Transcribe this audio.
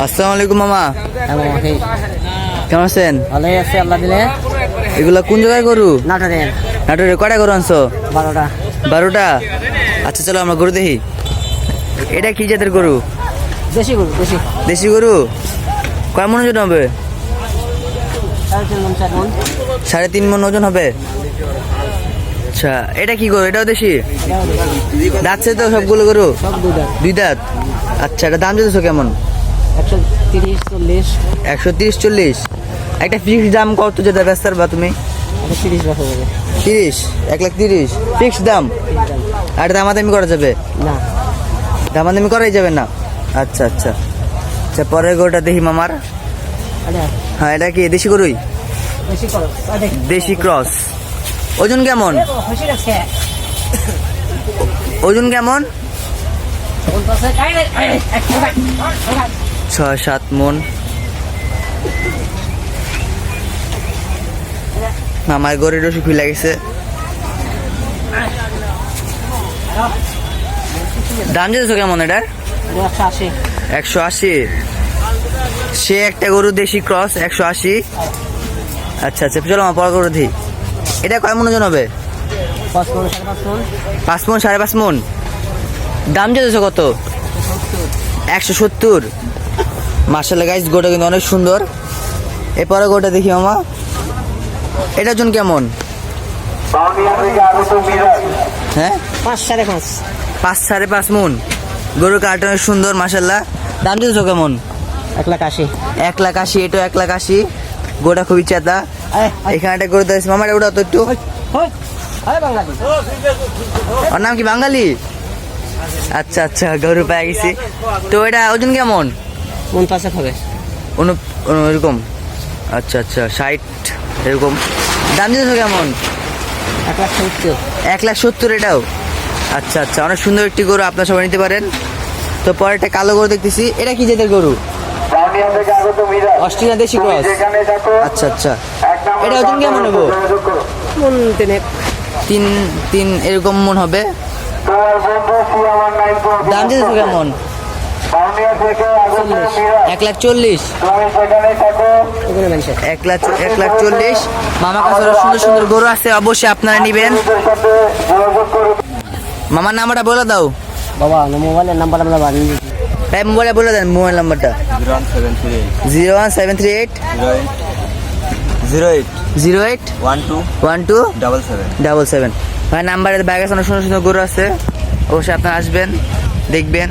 আসসালামু আলাইকুম মামা কেমন আছেন? ভালোই আছে আল্লাহ দিলে। এগুলা কোন জায়গায় গরু? নাটোরের নাটোরে কয়টা গরু আনছো? বারোটা। বারোটা? আচ্ছা চলো আমরা গরু দেখি। এটা কি জাতের গরু? বেশি গরু বেশি দেশি গরু? কয় মন ওজন হবে? সাড়ে তিন মন চার সাড়ে তিন ওজন হবে? আচ্ছা এটা কি গরু? এটাও দেশি? দাঁতছে তো সবগুলো গরু? দুই দাঁত। আচ্ছা এটা দাম যেতেছো কেমন? একশো তিরিশ চল্লিশ একশো তিরিশ চল্লিশ একটা ফিক্স দাম কত যেটা ব্যস্তার বা তুমি তিরিশ বছর হবে তিরিশ এক লাখ তিরিশ ফিক্স দাম আর দামাদামি করা যাবে না দামাদামি করাই যাবে না আচ্ছা আচ্ছা আচ্ছা পরের গরুটা দেখি মামার আচ্ছা হ্যাঁ এটা কি দেশি গরুই। দেশি ক্রস ওজন কেমন ওজন কেমন ছয় সাত মন। মামার গরুর রসি খুলে গেছে। দাম যেতেছো কেমন এটার? একশো আশি। সে একটা গরু দেশি ক্রস একশো আশি। আচ্ছা আচ্ছা চলো আমার পর গরু দিই এটা কয় মন ওজন হবে? পাঁচ মন সাড়ে পাঁচ মন। পাঁচ মন সাড়ে পাঁচ মন। দাম যেতেছো কত? একশো সত্তর। মার্শাল গাইজ গোটা কিন্তু অনেক সুন্দর। এরপরে গোটা দেখি মামা। এটার জন্য কেমন? হ্যাঁ? পাঁচ সাড়ে পাঁচ। পাঁচ সাড়ে পাঁচ মন। গরুর কার্টন অনেক সুন্দর মার্শাল্লাহ। দাম যেতেছো কেমন? এক লাখ আশি। এক লাখ আশি এটাও এক লাখ আশি। গোটা খুবই আয়, এখানে একটা গরু দিয়েছে মামাটা ওটা তো একটু। ওর নাম কি বাঙালি? আচ্ছা আচ্ছা গরু পেয়ে গেছি। তো এটা ওজন কেমন? মন পাঁচেক হবে অনু এরকম? আচ্ছা আচ্ছা ষাট এরকম। দাম দিতেছো কেমন? এক লাখ সত্তর। এক লাখ সত্তর এটাও? আচ্ছা আচ্ছা অনেক সুন্দর একটি গরু আপনার সবাই নিতে পারেন। তো পরে একটা কালো গরু দেখতেছি। এটা কি জাতের গরু? অস্ট্রেলিয়া দেশি ক্রস। আচ্ছা আচ্ছা। এটা ওজন কেমন হব? মন তিনে। তিন তিন এরকম মন হবে? দাম দিতেছো কেমন? এক লাখ চল্লিশ। এক লাখ এক লাখ চল্লিশ। মামার কাছে সুন্দর সুন্দর গরু আছে অবশ্যই আপনারা নিবেন। মামার নাম্বারটা বলে দাও। বাবা মোবাইলের নাম্বার আমরা বানিয়ে ভাই মোবাইলে বলে দেন মোবাইল নাম্বারটা। Zero one seven three eight. Zero eight. Zero eight. One two. One two. Double seven double seven ভাই নাম্বারের ব্যাগ আছে অনেক সুন্দর সুন্দর গরু আছে। অবশ্যই আপনারা আসবেন দেখবেন।